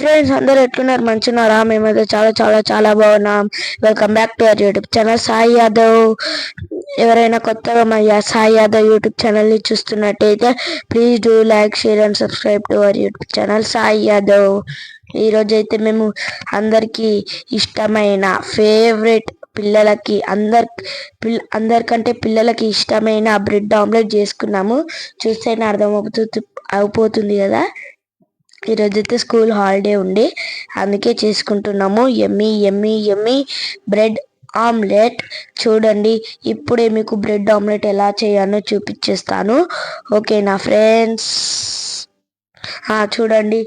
Friends అందరూ ఎట్లున్నారు? మంచున్నారా మేమైతే చాలా చాలా చాలా బాగున్నాం. Welcome back to our YouTube channel Sai Yadav ఎవరైనా కొత్తగా మా సాయి యాదవ్ యూట్యూబ్ ఛానల్ని చూస్తున్నట్టయితే please do like share and subscribe to our YouTube channel Sai Yadav ఈ రోజు అయితే మేము అందరికి ఇష్టమైన ఫేవరెట్ పిల్లలకి అందరి పిల్ల అందరికంటే పిల్లలకి ఇష్టమైన బ్రెడ్ ఆమ్లెట్ చేసుకున్నాము. చూస్తేనే అర్థమవుతూ అయిపోతుంది కదా? ఈరోజు అయితే స్కూల్ హాలిడే ఉండి అందుకే చేసుకుంటున్నాము. ఎమ్మి ఎమ్మి ఎమ్మి. బ్రెడ్ ఆమ్లెట్ చూడండి. ఇప్పుడే మీకు బ్రెడ్ ఆమ్లెట్ ఎలా చేయాలో చూపించేస్తాను ఓకేనా ఫ్రెండ్స్. చూడండి.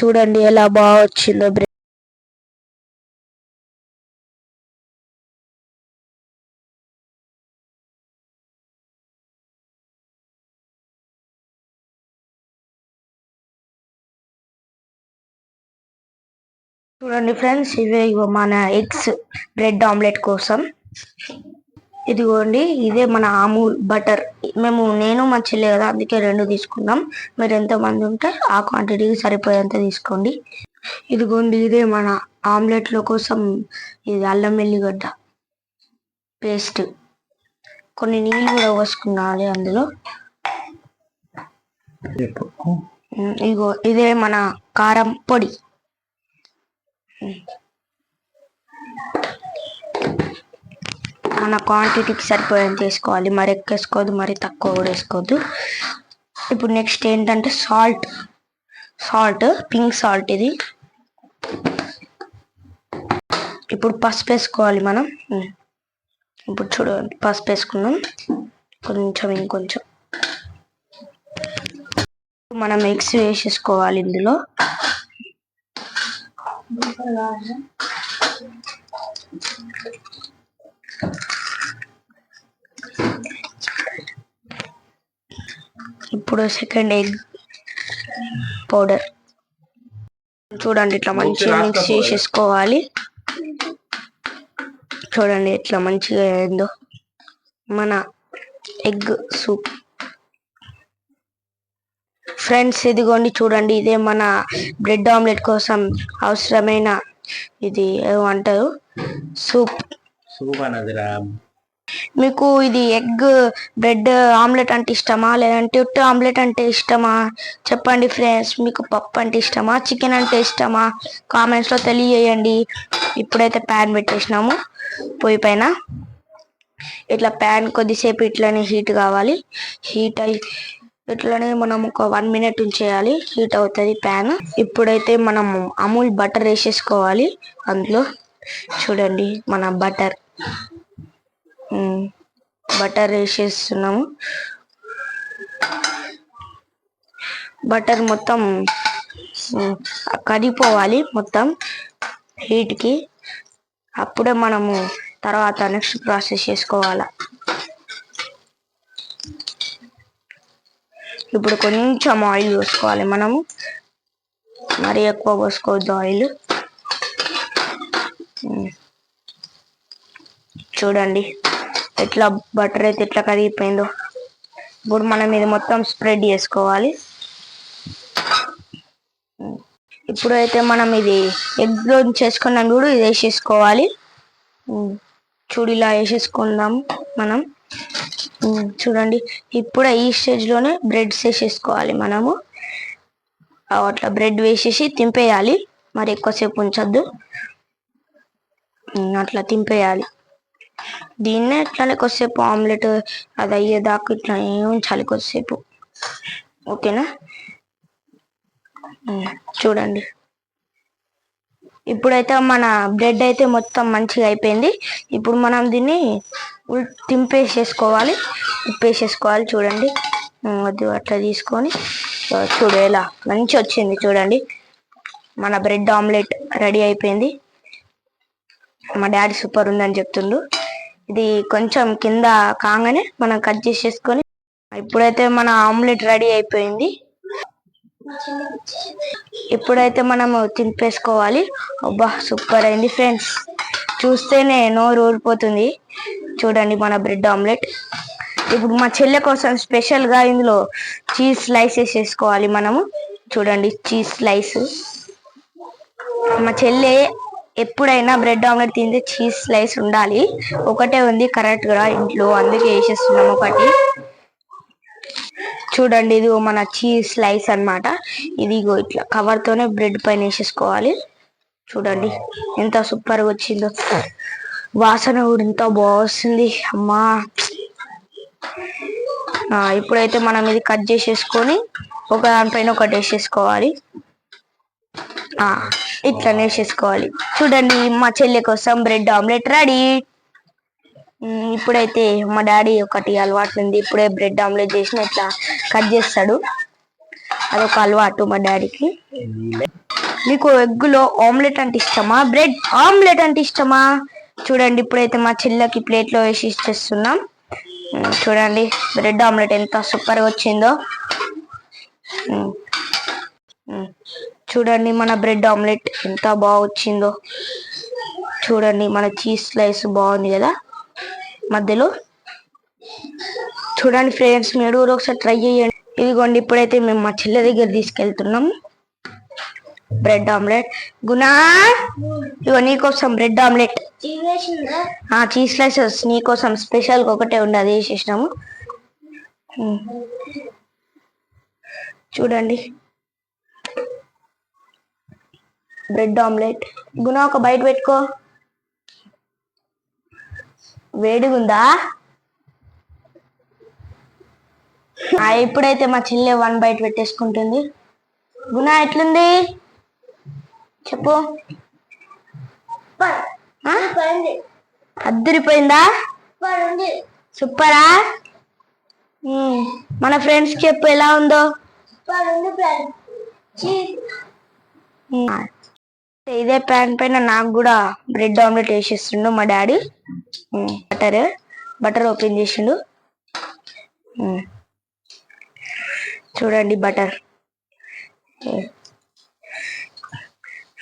చూడండి ఎలా బాగా వచ్చిందో బ్రెడ్ చూడండి ఫ్రెండ్స్ ఇవే ఇగో మన ఎగ్స్ బ్రెడ్ ఆమ్లెట్ కోసం. ఇదిగోండి ఇదే మన అమూల్ బటర్. మేము నేను మా చెల్లి కదా అందుకే రెండు తీసుకున్నాం. మీరు ఎంత మంది ఉంటే ఆ క్వాంటిటీకి సరిపోయేంత తీసుకోండి. ఇదిగోండి ఇదే మన ఆమ్లెట్ల కోసం ఇది అల్లం వెల్లిగడ్డ పేస్ట్. కొన్ని నీళ్ళు కూడా పోసుకున్నాలి అందులో. ఇగో ఇదే మన కారం పొడి. మన క్వాంటిటీకి సరిపోయేది వేసుకోవాలి. మరి ఎక్కువేసుకోవద్దు మరి తక్కువ కూడా వేసుకోవద్దు ఇప్పుడు నెక్స్ట్ ఏంటంటే సాల్ట్ సాల్ట్ పింక్ సాల్ట్ ఇది. ఇప్పుడు పసుపు వేసుకోవాలి మనం. ఇప్పుడు చూడండి పసుపు వేసుకున్నాం. కొంచెం ఇంకొంచెం. మనం మిక్స్ వేసేసుకోవాలి ఇందులో. ఇప్పుడు సెకండ్ ఎగ్ పౌడర్ చూడండి ఇట్లా మంచిగా మిక్స్ చేసేసుకోవాలి. చూడండి ఎట్లా మంచిగా అయిందో. మన ఎగ్ సూప్ ఫ్రెండ్స్ ఇదిగోండి చూడండి ఇదే మన బ్రెడ్ ఆమ్లెట్ కోసం అవసరమైన ఇది ఏమంటారు? సూప్. సూప్ అన్నదిరా మీకు ఇది ఎగ్ బ్రెడ్ ఆమ్లెట్ అంటే ఇష్టమా? లేదంటే ఉట్టి ఆమ్లెట్ అంటే ఇష్టమా? చెప్పండి ఫ్రెండ్స్ మీకు పప్పు అంటే ఇష్టమా? చికెన్ అంటే ఇష్టమా? కామెంట్స్లో తెలియజేయండి. ఇప్పుడైతే ప్యాన్ పెట్టేసినాము పొయ్యి పైన. ఇట్లా ప్యాన్ కొద్దిసేపు ఇట్లనే హీట్ కావాలి. హీట్ అయి ఇట్లనే మనం ఒక వన్ మినిట్ ఉంచేయాలి. హీట్ అవుతుంది ప్యాన్. ఇప్పుడైతే మనం అమూల్ బటర్ వేసేసుకోవాలి. అందులో చూడండి మన బటర్. బటర్ వేసేస్తున్నాము. బటర్ మొత్తం కదిపోవాలి కరిగిపోవాలి మొత్తం హీట్కి. అప్పుడే మనము తర్వాత నెక్స్ట్ ప్రాసెస్ చేసుకోవాలా. ఇప్పుడు కొంచెం ఆయిల్ పోసుకోవాలి మనము. మరి ఎక్కువ పోసుకోవద్దు ఆయిల్. చూడండి ఎట్లా బటర్ అయితే ఎట్లా కరిగిపోయిందో. ఇప్పుడు మనం ఇది మొత్తం స్ప్రెడ్ చేసుకోవాలి. ఇప్పుడైతే ఇప్పుడు అయితే మనం ఇది ఎగ్లో చేసుకున్నాం చూడు ఇది వేసేసుకోవాలి. చూడు ఇలా వేసేసుకుందాం మనం. చూడండి. ఇప్పుడు ఈ స్టేజ్లోనే బ్రెడ్స్ వేసేసుకోవాలి మనము. అట్లా బ్రెడ్ వేసేసి తింపేయాలి. మరి ఎక్కువసేపు ఉంచొద్దు. అట్లా తింపేయాలి. దీన్నే ఇట్లానే కొద్దిసేపు ఆమ్లెట్ అది అయ్యేదాకా ఇట్లా ఉంచాలి కొద్దిసేపు. ఓకేనా? చూడండి. ఇప్పుడైతే మన బ్రెడ్ అయితే మొత్తం మంచిగా అయిపోయింది. ఇప్పుడు మనం దీన్ని తింపేసేసుకోవాలి తిప్పేసేసుకోవాలి చూడండి. వద్దు అట్లా తీసుకొని చూడు ఎలా మంచి వచ్చింది చూడండి. మన బ్రెడ్ ఆమ్లెట్ రెడీ అయిపోయింది. మా డాడీ సూపర్ ఉందని చెప్తుండు. ఇది కొంచెం కింద కాగానే మనం కట్ చేసేసుకొని ఇప్పుడైతే మన ఆమ్లెట్ రెడీ అయిపోయింది. ఇప్పుడైతే మనము తింపేసుకోవాలి అబ్బా సూపర్ అయింది ఫ్రెండ్స్. చూస్తేనే నోరు ఊరిపోతుంది చూడండి మన బ్రెడ్ ఆమ్లెట్. ఇప్పుడు మా చెల్లె కోసం స్పెషల్గా ఇందులో చీజ్ స్లైసెస్ వేసుకోవాలి మనము. చూడండి చీజ్ స్లైస్. మా చెల్లె ఎప్పుడైనా బ్రెడ్ ఆమ్లెట్ తింటే చీజ్ స్లైస్ ఉండాలి. ఒకటే ఉంది కరెక్ట్గా ఇంట్లో. అందుకే వేసేస్తున్నాం ఒకటి. చూడండి ఇది మన చీజ్ స్లైస్ అన్నమాట. ఇది ఇగో ఇట్లా కవర్ తోనే బ్రెడ్ పైన వేసేసుకోవాలి. చూడండి ఎంత సూపర్గా వచ్చిందో. వాసన కూడా ఎంత బాగుంది అమ్మా. ఇప్పుడైతే మనం ఇది కట్ చేసేసుకొని ఒక దానిపైన ఒకటి వేసేసుకోవాలి. ఇట్లానే ఇట్లా వేసేసుకోవాలి. చూడండి మా చెల్లె కోసం బ్రెడ్ ఆమ్లెట్ రెడీ. ఇప్పుడైతే మా డాడీ ఒకటి అలవాటు ఉంది. ఇప్పుడే బ్రెడ్ ఆమ్లెట్ చేసిన ఇట్లా కట్ చేస్తాడు. అదొక అలవాటు మా డాడీకి. మీకు ఎగ్గులో ఆమ్లెట్ అంటే ఇష్టమా? బ్రెడ్ ఆమ్లెట్ అంటే ఇష్టమా? చూడండి ఇప్పుడైతే మా చెల్లెకి ప్లేట్లో వేసి ఇచ్చేస్తున్నాం. చూడండి బ్రెడ్ ఆమ్లెట్ ఎంత సూపర్గా వచ్చిందో. చూడండి మన బ్రెడ్ ఆమ్లెట్ ఎంత బాగా వచ్చిందో. చూడండి మన చీజ్ స్లైస్ బాగుంది కదా. మధ్యలో. చూడండి ఫ్రెండ్స్ మీరు కూడా ఒకసారి ట్రై చేయండి. ఇదిగోండి ఇప్పుడైతే మేము మా చెల్లె దగ్గర తీసుకెళ్తున్నాం. Bread omelette. గునా ఇగో నీకోసం బ్రెడ్ ఆమ్లెట్. ఆ చీజ్ స్లైసెస్ నీకోసం స్పెషల్ ఒకటే ఉండి అది వేసేసినాము. చూడండి. Bread omelette. గునా ఒక బయట పెట్టుకో. వేడిగా ఉందా ఇప్పుడైతే మా చెల్లె వన్ బయట పెట్టేసుకుంటుంది. గునా ఎట్లుంది? చెప్పు. అద్దరిపోయిందా? సూపరా? మన ఫ్రెండ్స్ చెప్పు ఎలా ఉందో? ఇదే ప్యాన్ పైన నాకు కూడా బ్రెడ్ ఆమ్లెట్ వేసేస్తుండు మా డాడీ. బటర్. బటర్ ఓపెన్ చేసిండు. చూడండి బటర్.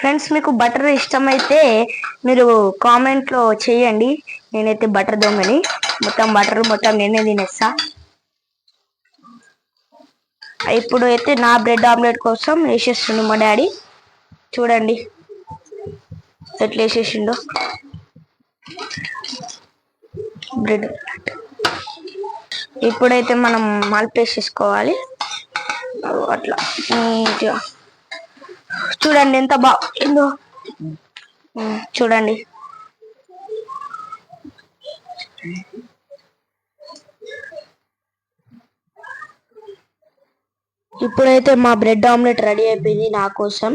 ఫ్రెండ్స్ మీకు బటర్ ఇష్టమైతే మీరు కామెంట్లో చేయండి. నేనైతే బటర్ దొంగని మొత్తం బటర్ మొత్తం నేనే తినేస్తా. ఇప్పుడు అయితే నా బ్రెడ్ ఆమ్లెట్ కోసం వేసేస్తుండు మా డాడీ. చూడండి. ఎట్లా వేసేసిండో. బ్రెడ్. ఇప్పుడైతే మనం మల్పేసేసుకోవాలి అట్లా. నీట్గా. చూడండి ఎంత బాగుందో చూడండి. ఇప్పుడైతే మా బ్రెడ్ ఆమ్లెట్ రెడీ అయిపోయింది నా కోసం.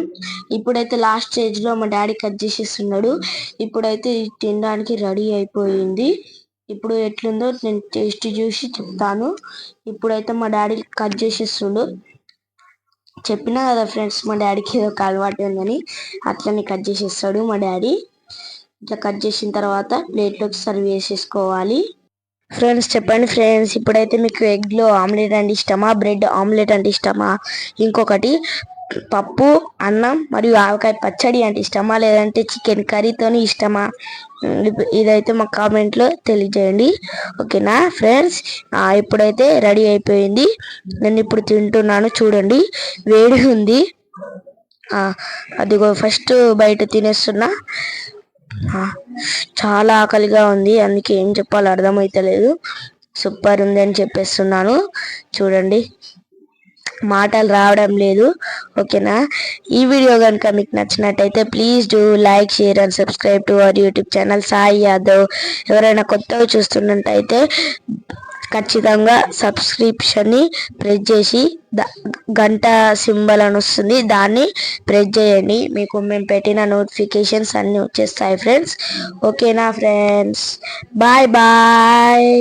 ఇప్పుడైతే లాస్ట్ స్టేజ్లో మా డాడీ కట్ చేసేస్తున్నాడు. ఇప్పుడైతే ఇది తినడానికి రెడీ అయిపోయింది. ఇప్పుడు ఎట్లుందో నేను టేస్ట్ చూసి చెప్తాను. ఇప్పుడైతే మా డాడీ కట్ చేసేస్తుండు. చెప్పినా కదా ఫ్రెండ్స్ మా డాడీకి ఏదో ఒక అలవాటు ఉందని అట్లనే కట్ చేసేస్తాడు మా డాడీ. ఇట్లా కట్ చేసిన తర్వాత ప్లేట్లోకి సర్వ్ చేసేసుకోవాలి. ఫ్రెండ్స్ చెప్పండి ఫ్రెండ్స్ ఇప్పుడైతే మీకు ఎగ్లో ఆమ్లెట్ అంటే ఇష్టమా? బ్రెడ్ ఆమ్లెట్ అంటే ఇష్టమా? ఇంకొకటి పప్పు అన్నం మరియు ఆవకాయ పచ్చడి అంటే ఇష్టమా? లేదంటే చికెన్ కర్రీతోని ఇష్టమా? ఇదైతే మా కామెంట్లో తెలియజేయండి. ఓకేనా ఫ్రెండ్స్ ఇప్పుడైతే రెడీ అయిపోయింది. నేను ఇప్పుడు తింటున్నాను చూడండి. వేడి ఉంది. అదిగో ఫస్ట్ బయట తినేస్తున్నా. చాలా ఆకలిగా ఉంది. అందుకే ఏం చెప్పాలో అర్థమైతలేదు. సూపర్ ఉంది అని చెప్పేస్తున్నాను. చూడండి. మాటలు రావడం లేదు. ఓకేనా? ఈ వీడియో కనుక మీకు నచ్చినట్టయితే please do like share and subscribe to our YouTube channel. Sai Yadav. ఎవరైనా కొత్తగా చూస్తున్నట్టయితే ఖచ్చితంగా సబ్స్క్రిప్షన్ని ప్రెస్ చేసి గంట సింబల్ అని వస్తుంది దాన్ని ప్రెస్ చేయండి. మీకు మేము పెట్టిన నోటిఫికేషన్స్ అన్నీ వచ్చేస్తాయి ఫ్రెండ్స్. ఓకేనా ఫ్రెండ్స్? Bye bye.